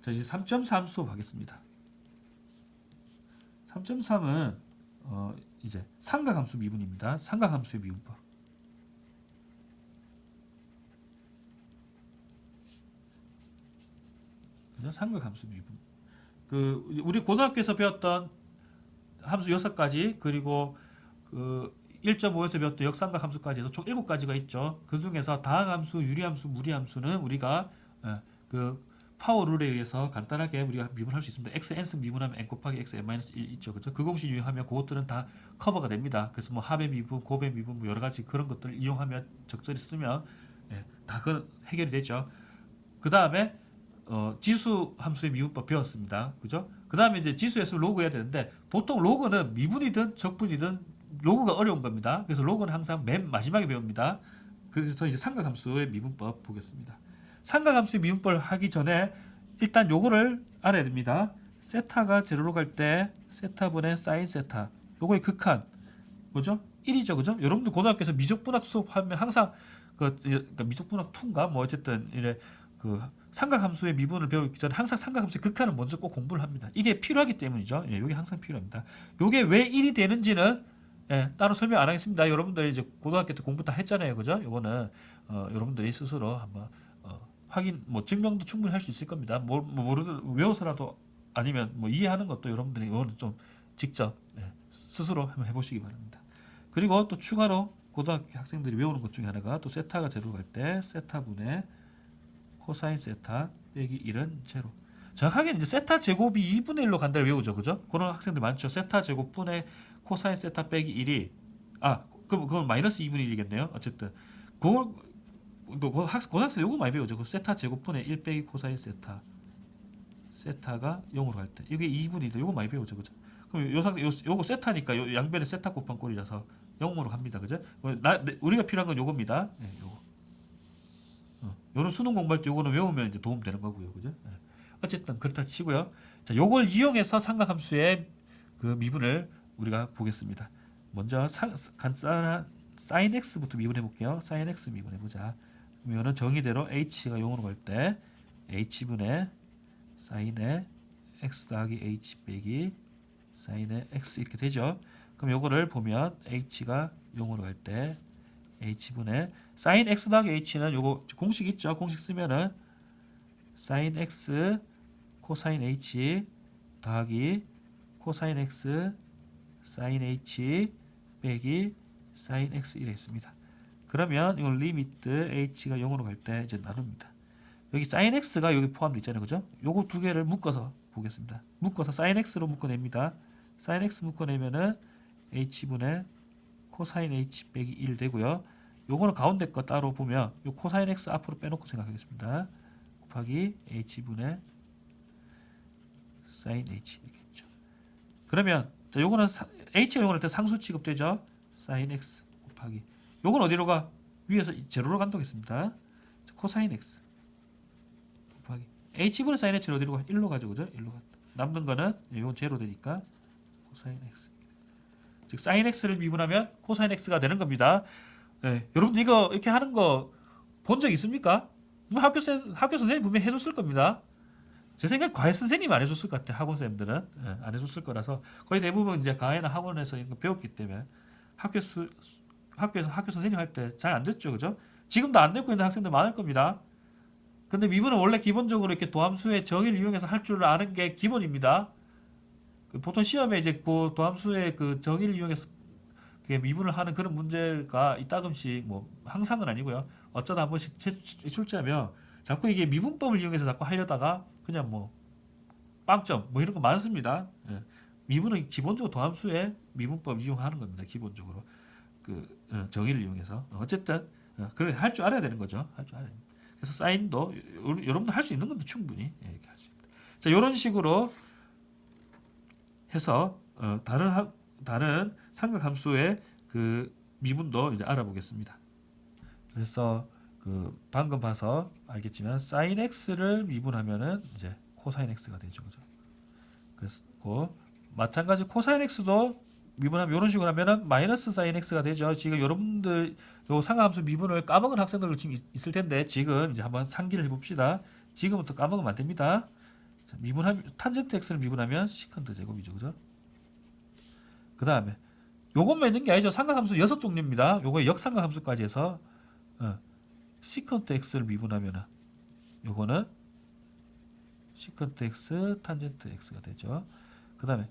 자 이제 3.3 수업하겠습니다. 3.3은 어 이제 삼각함수 미분입니다. 삼각함수의 미분법. 그죠? 삼각함수 미분. 그 우리 고등학교에서 배웠던 함수 6가지 그리고 그 1.5에서 배웠던 역삼각 함수까지 해서 총 7가지가 있죠. 그 중에서 다항함수, 유리함수, 무리함수는 우리가 어, 그 파워 룰에 의해서 간단하게 우리가 미분할 수 있습니다. x n승 미분하면 n 곱하기 x n 마이너스 1 있죠. 그죠? 그 공식 이용하면 그것들은 다 커버가 됩니다. 그래서 뭐 합의 미분, 곱의 미분 뭐 여러 가지 그런 것들을 이용하면 적절히 쓰면 예, 다그 해결이 되죠. 그 다음에 어, 지수 함수의 미분법 배웠습니다. 그죠? 그 다음에 이제 지수에서 로그 해야 되는데 보통 로그는 미분이든 적분이든 로그가 어려운 겁니다. 그래서 로그는 항상 맨 마지막에 배웁니다. 그래서 이제 삼각함수의 미분법 보겠습니다. 삼각함수의 미분법을 하기 전에 일단 요거를 알아야 됩니다. 세타가 제로로 갈 때 세타분의 사인 세타 요거의 극한 뭐죠? 1이죠. 그죠? 여러분들 고등학교에서 미적분학 수업하면 항상 그 그러니까 미적분학 2인가 뭐 어쨌든 이래 그 삼각함수의 미분을 배우기 전에 항상 삼각함수의 극한을 먼저 꼭 공부를 합니다. 이게 필요하기 때문이죠. 예, 이게 항상 필요합니다. 이게 왜 1이 되는지는 예, 따로 설명 안 하겠습니다. 여러분들 이제 고등학교 때 공부 다 했잖아요. 그죠? 요거는 어, 여러분들이 스스로 한번 어, 확인 뭐 증명도 충분히 할 수 있을 겁니다. 뭐, 뭐 모르 외워서라도 아니면 뭐 이해하는 것도 여러분들이 이거는 좀 직접 예, 스스로 한번 해보시기 바랍니다. 그리고 또 추가로 고등학교 학생들이 외우는 것 중에 하나가 또 세타가 제로 갈 때 세타분의 코사인 세타 빼기 1은 제로. 정확하게 이제 세타 제곱이 2분의 1로 간다를 외우죠. 그죠? 그런 학생들 많죠. 세타 제곱분의 코사인 세타 빼기 1이 아, 그럼 그건 마이너스 2분의 1이겠네요. 어쨌든 그걸 그 학- 고등학생 요거 많이 배우죠. 그 세타 제곱분의 1 빼기 코사인 세타 세타가 0으로 갈 때 이게 2분의 1 요거 많이 배우죠. 그죠? 그럼 요 상, 요, 요거 세타니까 요 양변에 세타 곱한 꼴이라서 0으로 갑니다. 그죠? 어, 나, 내- 우리가 필요한 건 요겁니다. 예, 요거. 어, 요런 수능 공부할 때 요거는 외우면 이제 도움 되는 거고요. 그죠? 예. 어쨌든 그렇다 치고요. 자, 요걸 이용해서 삼각함수의 그 미분을 우리가 보겠습니다. 먼저 사, 간단한 sin x부터 미분해 볼게요. sin x 미분해 보자. 그러면은 정의대로 h가 0으로 갈 때 h분의 sin의 x 더하기 h 빼기 sin의 x 이렇게 되죠. 그럼 요거를 보면 h가 0으로 갈 때 h분의 sin x 더하기 h는 요거 공식 있죠. 공식 쓰면은 sin x 코사인 h 더하기 코사인 x sin h 빼기 sin x 이래 있습니다. 그러면 이걸 리미트 h가 0으로 갈 때 이제 나눕니다. 여기 sin x가 여기 포함되어 있잖아요. 그죠? 요거 두 개를 묶어서 보겠습니다. 묶어서 sin x로 묶어냅니다. sin x 묶어내면은 h분의 코사인 h 빼기 1 되고요. 요거는 가운데 거 따로 보면 요 코사인 x 앞으로 빼놓고 생각하겠습니다. 곱하기 h분의 sin h 되겠죠. 그러면 자 요거는 사, h가 0을 때 상수 취급되죠. sin x 곱하기 요건 어디로 가? 위에서 제로로 간다고 했습니다. 자, 코사인 x 곱하기 h분의 sin h는 어디로 가? 1로 가죠. 그죠? 1로 가. 남는 거는 요건 제로 되니까 코사인 x 즉 sin x를 미분하면 코사인 x가 되는 겁니다. 예, 여러분들 이거 이렇게 하는 거 본 적 있습니까? 뭐 학교 선 학교 선생님 분명 히 해줬을 겁니다. 제 생각 과외 선생님 안 해줬을 것 같아 학원 쌤들은 예, 안 해줬을 거라서 거의 대부분 이제 과외나 학원에서 이거 배웠기 때문에 학교 수, 학교에서 학교 선생님 할 때 잘 안 됐죠, 그죠? 지금도 안 되고 있는 학생들 많을 겁니다. 근데 미분은 원래 기본적으로 이렇게 도함수의 정의를 이용해서 할 줄 아는 게 기본입니다. 그 보통 시험에 이제 그 도함수의 그 정의를 이용해서 그 미분을 하는 그런 문제가 이따금씩 뭐 항상은 아니고요. 어쩌다 한 번씩 제- 출제하면 자꾸 이게 미분법을 이용해서 자꾸 하려다가 그냥 뭐 빵점 뭐 이런 거 많습니다. 예. 미분은 기본적으로 도함수의 미분법 이용하는 겁니다. 기본적으로 그 어, 정의를 이용해서 어쨌든 어, 그래 할줄 알아야 되는 거죠. 할줄 됩니다. 그래서 사인도 요- 여러분들 할수 있는 건데 충분히 예, 이렇게 할 수 있다. 자 이런 식으로 해서 어, 다른 하, 다른 삼각함수의 그 미분도 이제 알아보겠습니다. 그래서 그 방금 봐서 알겠지만 sin x를 미분하면은 이제 코사인 x가 되죠, 그죠? 그래서 그 마찬가지 코사인 x도 미분하면 이런 식으로 하면은 마이너스 sin x가 되죠. 지금 여러분들 요 삼각함수 미분을 까먹은 학생들 지금 있- 있을 텐데 지금 이제 한번 상기를 해봅시다. 지금부터 까먹으면 안 됩니다. 자, 미분하면 탄젠트 x를 미분하면 시컨트 제곱이죠, 그죠? 그 다음에 요것만 있는 게 아니죠. 삼각함수 여섯 종류입니다. 요거 역삼각함수까지 해서 어, 시컨트 x를 미분하면은 요거는 시컨트 x 탄젠트 x가 되죠. 그 다음에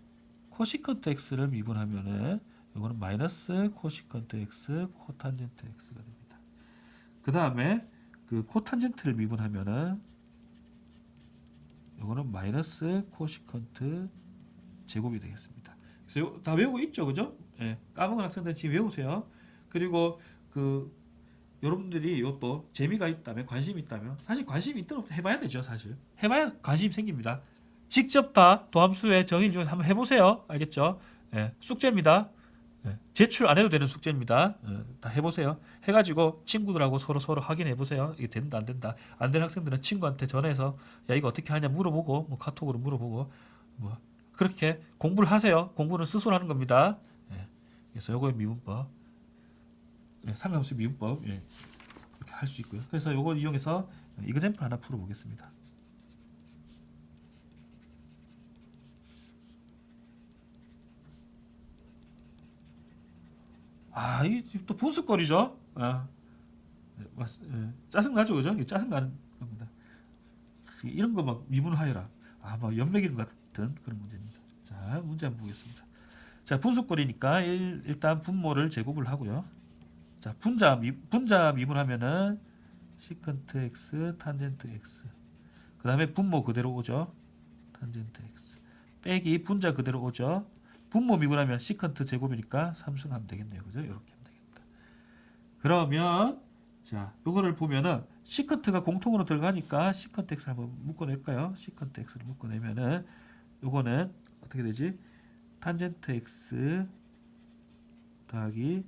코시컨트 x를 미분하면은 요거는 마이너스 코시컨트 x 코탄젠트 x가 됩니다. 그 다음에 그 코탄젠트를 미분하면은 요거는 마이너스 코시컨트 제곱이 되겠습니다. 그래서 요, 다 외우고 있죠, 그죠? 예, 까먹은 학생들 지금 외우세요. 그리고 그 여러분들이 요또 재미가 있다면 관심이 있다면 사실 관심이 있든 없든 해봐야 되죠, 사실. 해봐야 관심 생깁니다. 직접 다 도함수의 정의 중에서 한번 해보세요. 알겠죠? 예, 숙제입니다. 예, 제출 안 해도 되는 숙제입니다. 예, 다 해보세요. 해가지고 친구들하고 서로 서로 확인해 보세요. 이게 된다 안 된다. 안 되는 학생들은 친구한테 전화해서 야 이거 어떻게 하냐 물어보고 뭐 카톡으로 물어보고 뭐 그렇게 공부를 하세요. 공부는 스스로 하는 겁니다. 예, 그래서 요거의 미분법, 예, 상함수 미분법 예, 이렇게 할 수 있고요. 그래서 요거 이용해서 이그젠플 하나 풀어보겠습니다. 아, 이또 분수거리죠. 아, 네, 맞, 예, 짜증 나죠, 그죠? 짜증 나는 겁니다. 이런 거 막 미분하여라. 아, 막 연맥 이름 같은 그런 문제입니다. 자, 문제 한번 보겠습니다. 자, 분수거리니까 일, 일단 분모를 제곱을 하고요. 자, 분자 미, 분자 미분하면은 시컨트 x 탄젠트 x. 그다음에 분모 그대로 오죠. 탄젠트 x. 빼기 분자 그대로 오죠. 분모 미분하면 시컨트 제곱이니까 삼승하면 되겠네요. 그죠? 이렇게 하면 되겠다. 그러면 자, 요거를 보면은 시컨트가 공통으로 들어가니까 시컨트 x 한번 묶어낼까요? 시컨트 x를 묶어내면은 요거는 어떻게 되지? 탄젠트 x 더하기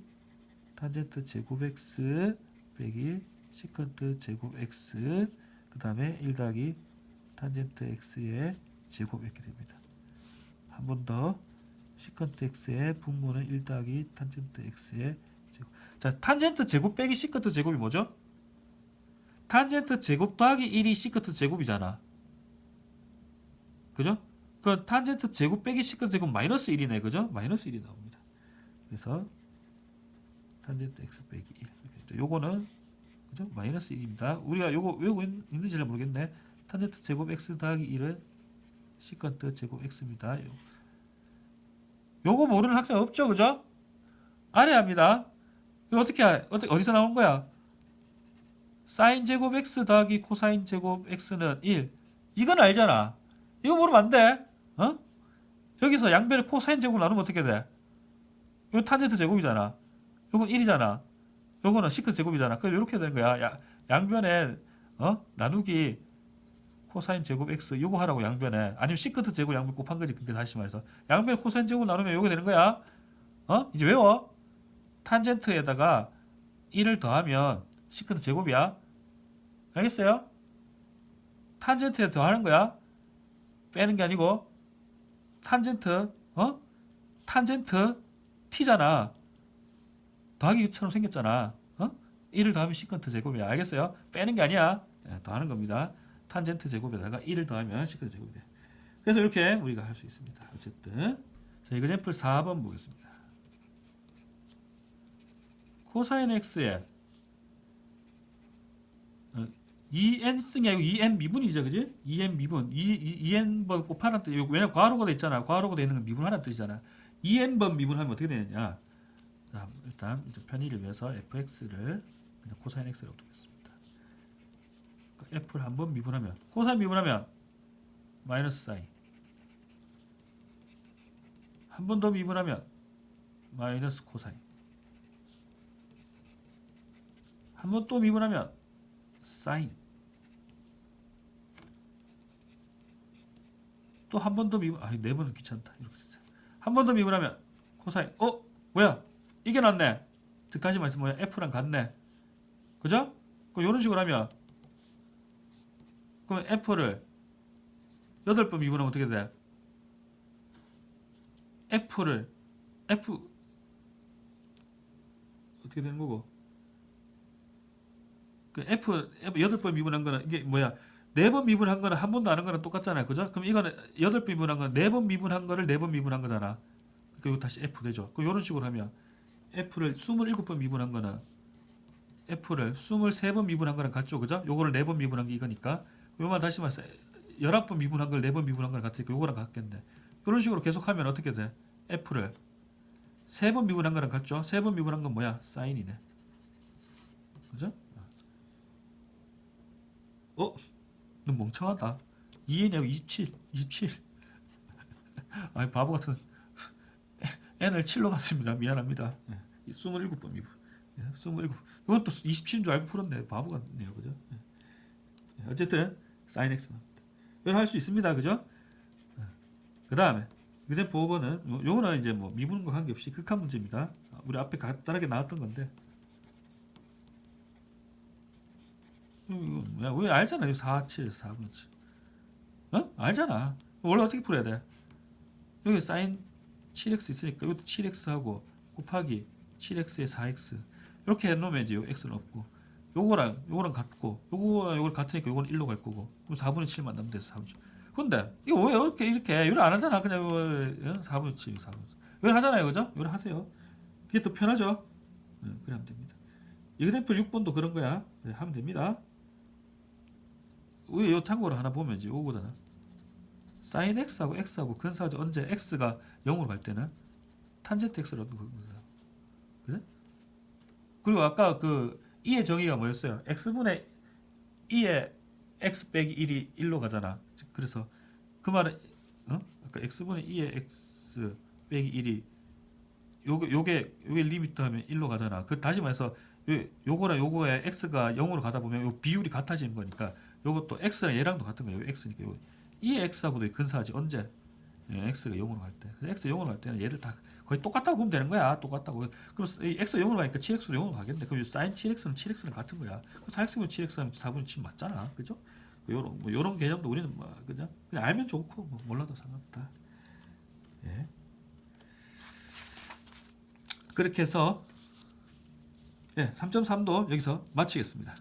탄젠트 제곱 x 빼기 시컨트 제곱 x 그 다음에 1 더하기 탄젠트 x의 제곱 이렇게 됩니다. 한 번 더 시컨트 x의 분모는 1 더하기 탄젠트 x의 제곱. 자, 탄젠트 제곱 빼기 시컨트 제곱이 뭐죠? 탄젠트 제곱 더하기 1이 시컨트 제곱이잖아. 그죠? 그 탄젠트 제곱 빼기 시컨트 제곱 마이너스 1이네. 그죠? 마이너스 1이 나옵니다. 그래서 탄젠트 x 빼기 1 이렇게. 요거는 그죠? 마이너스 1입니다. 우리가 요거 외우고 있- 있는지 잘 모르겠네. 탄젠트 제곱 x 더하기 1은 시컨트 제곱 x입니다. 요- 요거 모르는 학생 없죠, 그죠? 알아야 합니다. 이거 어떻게 알- 어떻게 어디서 나온 거야? 사인 제곱 x 더하기 코사인 제곱 x는 1. 이건 알잖아. 이거 모르면 안 돼. 어? 여기서 양변의 코사인 제곱 나누면 어떻게 돼? 이거 탄젠트 제곱이잖아. 요건 1이잖아. 요거는 시크 제곱이잖아. 그럼 이렇게 되는 거야. 야, 양변에 어? 나누기 코사인 제곱 x 요거 하라고 양변에 아니면 시크트 제곱 양변 곱한 거지. 그게 다시 말해서 양변 코사인 제곱 나누면 요거 되는 거야. 어? 이제 외워. 탄젠트에다가 1을 더하면 시크트 제곱이야. 알겠어요? 탄젠트에 더하는 거야. 빼는 게 아니고 탄젠트 어? 탄젠트 t잖아. 더하기처럼 생겼잖아. 어? 1을 더하면 시컨트 제곱이야. 알겠어요? 빼는 게 아니야. 자, 더하는 겁니다. 탄젠트 제곱에다가 1을 더하면 시컨트 제곱이 돼. 그래서 이렇게 우리가 할 수 있습니다. 어쨌든 자, 이그젠플 4번 보겠습니다. 코사인 x에 어, 2n 승이 아니고 2n 미분이죠, 그지? 2n 미분, 2, 2n번 곱하는 뜻. 왜냐 괄호가 돼 있잖아. 괄호가 돼 있는 건 미분하는 뜻이잖아. 2n번 미분하면 어떻게 되느냐? 자, 일단 편의를 위해서 fx를 그냥 코사인 x라고 두겠습니다. 그러니까 f를 한번 미분하면 코사인 미분하면 마이너스 사인. 한 번 더 미분하면 마이너스 코사인. 한 번 또 미분하면 사인. 또 한 번 더 미분. 아, 네 번은 귀찮다. 이렇게. 한 번 더 미분하면 코사인. 어, 뭐야? 이게 낫네. 즉 다시 말해서 뭐야? F랑 같네. 그죠? 그럼 이런 식으로 하면 그럼 F를 여덟 번 미분하면 어떻게 돼? F를 F 어떻게 되는 거고? 그 F F 여덟 번 미분한 거는 이게 뭐야? 네번 미분한 거는 한 번도 안 한 거랑 똑같잖아요. 그죠? 그럼 이거는 여덟 번 미분한 건네번 미분한 거를 네번 미분한 거잖아. 그리고 다시 F 되죠. 그럼 이런 식으로 하면 F를 27번 미분한 거는 F를 23번 미분한 거랑 같죠. 그죠? 요거를 네번 미분한 게 이거니까. 요만 다시 말해서 11번 미분한 걸네번 미분한 거랑 같으니까 요거랑 같겠네. 이런 식으로 계속 하면 어떻게 돼? F를 세번 미분한 거랑 같죠? 세번 미분한 건 뭐야? 사인이네. 그죠? 어? 너 멍청하다. 2n이하고 27, 27. 아이 바보 같은 n을 7로 봤습니다. 미안합니다. 예. 27번 미분. 예, 27. 이건 또 27인 줄 알고 풀었네. 바보 같네요. 그죠? 예. 예, 어쨌든 sin x 나옵니다. 이걸 할 수 있습니다. 그죠? 그 다음에 example 5번은 요- 요거는 이제 뭐 미분과 관계없이 극한 문제입니다. 우리 앞에 간단하게 나왔던 건데 이거 뭐야? 왜 알잖아. 이거 4, 7, 4분의 7. 어? 알잖아. 원래 어떻게 풀어야 돼? 여기 sin 7x 있으니까 이것도 7x하고 곱하기 7x에 4x 이렇게 해놓으면 이제 요 x는 없고 요거랑 요거랑 같고 요거랑 요거랑 같으니까 요거는 1로 갈 거고. 그럼 4분의 7만 남으면 돼서 4분의 7 근데 이거 왜 이렇게 이렇게 요리 안 하잖아. 그냥 이거 4분의 7 4분의 7 요리 하잖아요. 그죠? 요리 하세요. 그게 더 편하죠? 네, 그래 하면 됩니다. example 6번도 그런 거야. 네, 하면 됩니다. 우리 요 참고로 하나 보면 이제 요거잖아. sin x하고 x하고 근사하죠 언제 x가 0으로 갈 때는 탄젠트 x로 그래? 그리고 아까 그 2의 정의가 뭐였어요? x분의 2의 x 빼기 1이 1로 가잖아 그래서 그 말은 어? 아까 x분의 2의 x 빼기 1이 요게 요게 요게 리미트 하면 1로 가잖아 그 다시 말해서 요, 요거랑 요거에 x가 0으로 가다 보면 요 비율이 같아지는 거니까 요것도 x랑 얘랑도 같은 거예요. 요 x니까 요 2의 x하고도 근사하지 언제? 예, x가 0으로 갈 때. 그래서 x 0으로 갈 때는 얘들 다 거의 똑같다고 보면 되는 거야. 똑같다고. 그럼 이 x 0으로 가니까 7x로 0으로 가겠네. 그럼 이 sin 7x는 7x랑 같은 거야. 그 4x면 7x 하면 4분의 7 맞잖아. 그죠? 그 요런 뭐 요런 개념도 우리는 뭐 그냥 그냥 알면 좋고 뭐 몰라도 상관없다. 예. 그렇게 해서 예, 3.3도 여기서 마치겠습니다.